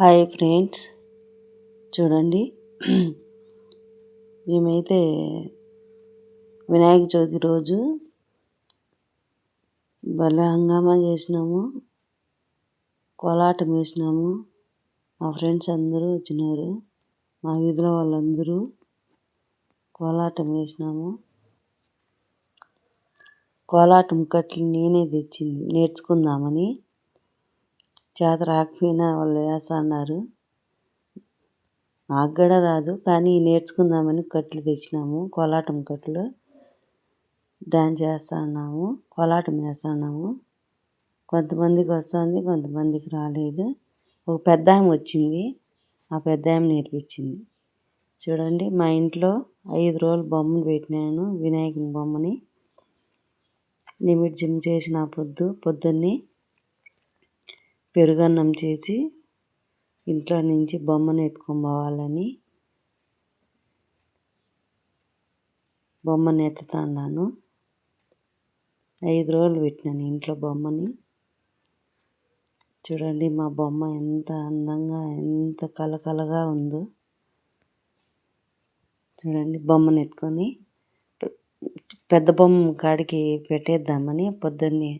Hi friends. చూడండి. మేమైతే వినాయక చవితి రోజు భలే హంగామా చేసినాము. కోలాటం వేసినాము. మా ఫ్రెండ్స్ అందరూ వచ్చినారు. మా వీధిలో వాళ్ళందరూ కోలాటం వేసినాము. కోలాటం కట్లు నేనే తెచ్చింది నేర్చుకుందామని. చేత రాకపోయినా వాళ్ళు వేస్తున్నారు నాకు కూడా రాదు కానీ నేర్చుకుందామని కట్లు తెచ్చినాము కోలాటం కట్లు. డ్యాన్స్ చేస్తున్నాము కోలాటం వేస్తున్నాము కొంతమందికి వస్తుంది కొంతమందికి రాలేదు. ఒక పెద్ద ఆమె వచ్చింది ఆ పెద్ద ఆమె నేర్పించింది. చూడండి మా ఇంట్లో ఐదు రోజులు బొమ్మను పెట్టినాను వినాయకుని బొమ్మని. నిమజ్జనం చేసిన పొద్దు పొద్దున్నే పెరుగన్నం చేసి ఇంట్లో నుంచి బొమ్మను ఎత్తుకొని పోవాలని బొమ్మను ఎత్తుతున్నాను. ఐదు రోజులు పెట్టినాను ఇంట్లో బొమ్మని. చూడండి మా బొమ్మ ఎంత అందంగా ఎంత కలకలగా ఉందో. చూడండి బొమ్మను ఎత్తుకొని పెద్ద బొమ్మ కాడికి పెట్టేద్దామని పొద్దున్నే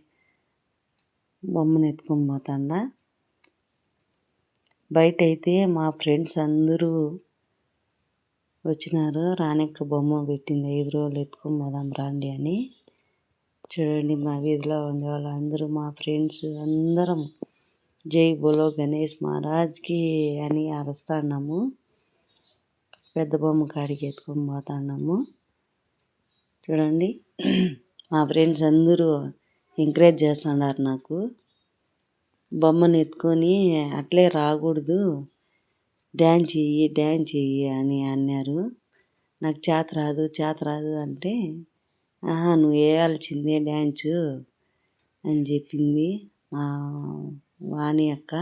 బొమ్మను ఎత్తుకొని పోతాండా. బయట అయితే మా ఫ్రెండ్స్ అందరూ వచ్చినారు. రానిక్క బొమ్మ పెట్టింది. ఐదు రోజులు ఎత్తుకొని పోదాం రాండి అని. చూడండి మా వీధిలో ఉండే వాళ్ళందరూ మా ఫ్రెండ్స్ అందరం. జై బోలో గణేష్ మహారాజ్కి అని అరుస్తాన్నాము. పెద్ద బొమ్మ కాడికి ఎత్తుకొని పోతున్నాము. చూడండి మా ఫ్రెండ్స్ అందరూ ఎంకరేజ్ చేస్తున్నారు నాకు. బొమ్మను ఎత్తుకొని అట్లే రాకూడదు. డ్యాన్స్ చెయ్యి డ్యాన్స్ చెయ్యి అని అన్నారు. నాకు చేత రాదు చేత రాదు అంటే ఆహా నువ్వు వేయాల్సిందే డ్యాన్సు అని చెప్పింది మా వాణి అక్క.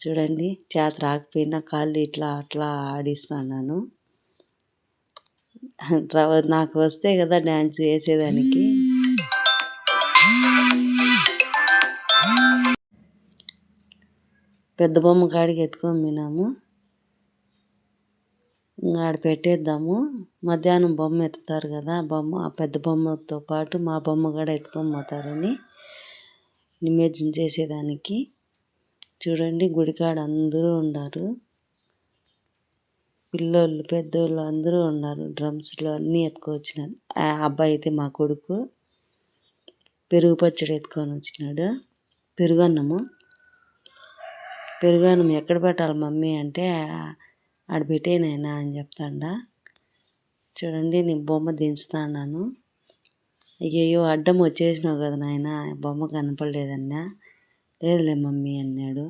చూడండి చేత రాకపోయినా కాళ్ళు ఇట్లా అట్లా ఆడిస్తున్నాను. నాకు వస్తే కదా డ్యాన్స్ వేసేదానికి. పెద్ద బొమ్మ కాడికి ఎత్తుకొని పోయినాము. ఇంకా ఆడ పెట్టేద్దాము. మధ్యాహ్నం బొమ్మ ఎత్తుతారు కదా బొమ్మ ఆ పెద్ద బొమ్మతో పాటు మా బొమ్మ కూడా ఎత్తుకొని పోతారని నిమజ్జనం చేసేదానికి. చూడండి గుడికాడ అందరూ ఉన్నారు పిల్లోళ్ళు పెద్దోళ్ళు అందరూ ఉన్నారు. డ్రమ్స్లో అన్నీ ఎత్తుకొచ్చినారు. ఆ అబ్బాయి అయితే మా కొడుకు. పెరుగు పచ్చడి ఎత్తుకొని వచ్చినాడు. పెరుగన్నము. పెరుగన్నం ఎక్కడ పెట్టాలి మమ్మీ అంటే ఆడ పెట్టేనైనా అని చెప్తాండ. చూడండి నేను బొమ్మ దించుతాను అయ్యయ్యో అడ్డం వచ్చేసినావు కదా నాయన బొమ్మ కనపడలేదన్నా. లేదులే మమ్మీ అన్నాడు.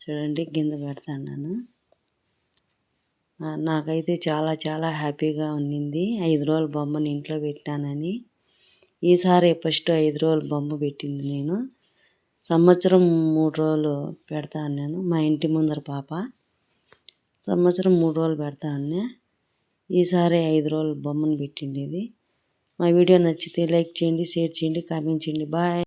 చూడండి కింద పెడతాను నాకైతే చాలా చాలా హ్యాపీగా ఉన్నింది. ఐదు రోజులు బొమ్మని ఇంట్లో పెట్టానని. ఈసారి ఫస్ట్ ఐదు రోజులు బొమ్మ పెట్టింది నేను. సంవత్సరం మూడు రోజులు పెడతాను నేను మా ఇంటి ముందర పాప. సంవత్సరం మూడు రోజులు పెడతా అన్నా. ఈసారి ఐదు రోజులు బొమ్మను పెట్టిండేది మా వీడియో నచ్చితే లైక్ చేయండి షేర్ చేయండి కామెంట్ చేయండి. బాయ్.